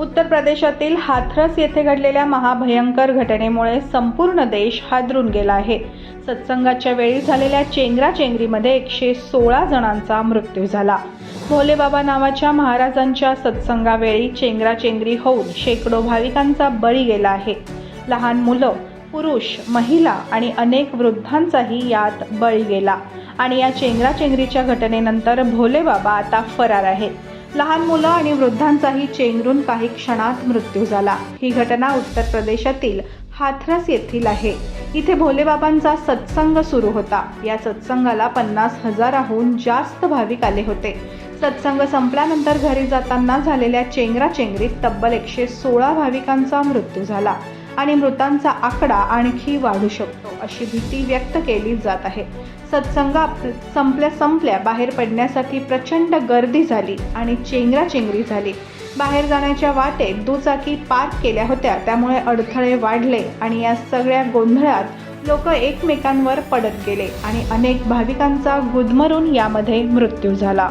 उत्तर प्रदेशातील हाथरस येथे घडलेल्या महाभयंकर घटनेमुळे संपूर्ण देश हादरून गेला आहे. सत्संगाच्या वेळी झालेल्या चेंगराचेंगरीमध्ये एकशे सोळा जणांचा मृत्यू झाला. भोलेबाबा नावाच्या महाराजांच्या सत्संगावेळी चेंगराचेंगरी होऊन शेकडो भाविकांचा बळी गेला आहे. लहान मुलं पुरुष महिला आणि अनेक वृद्धांचाही यात बळी गेला आणि या चेंगराचेंगरीच्या घटनेनंतर भोलेबाबा आता फरार आहेत. लहान मुलं आणि वृद्धांचाही चेंगरून काही क्षणात मृत्यू झाला. ही घटना उत्तर प्रदेशातील हाथरस येथील आहे. इथे भोलेबाबांचा सत्संग सुरू होता. या सत्संगाला पन्नास हजाराहून जास्त भाविक आले होते. सत्संग संपल्यानंतर घरी जाताना झालेल्या चेंगराचेंगरीत तब्बल एकशे सोळा भाविकांचा मृत्यू झाला. आणि मृतांचा आकडा आणखी वाढू शकतो अशी भीती व्यक्त केली जात आहे. सत्संग आप- संपल्या संपल्या बाहेर पडण्यासाठी प्रचंड गर्दी झाली आणि चेंगराचेंगरी झाली. बाहेर जाण्याच्या वाटेत दुचाकी पार्क केल्या होत्या त्यामुळे अडथळे वाढले आणि या सगळ्या गोंधळात लोक एकमेकांवर पडत गेले आणि अनेक भाविकांचा गुदमरून यामध्ये मृत्यू झाला.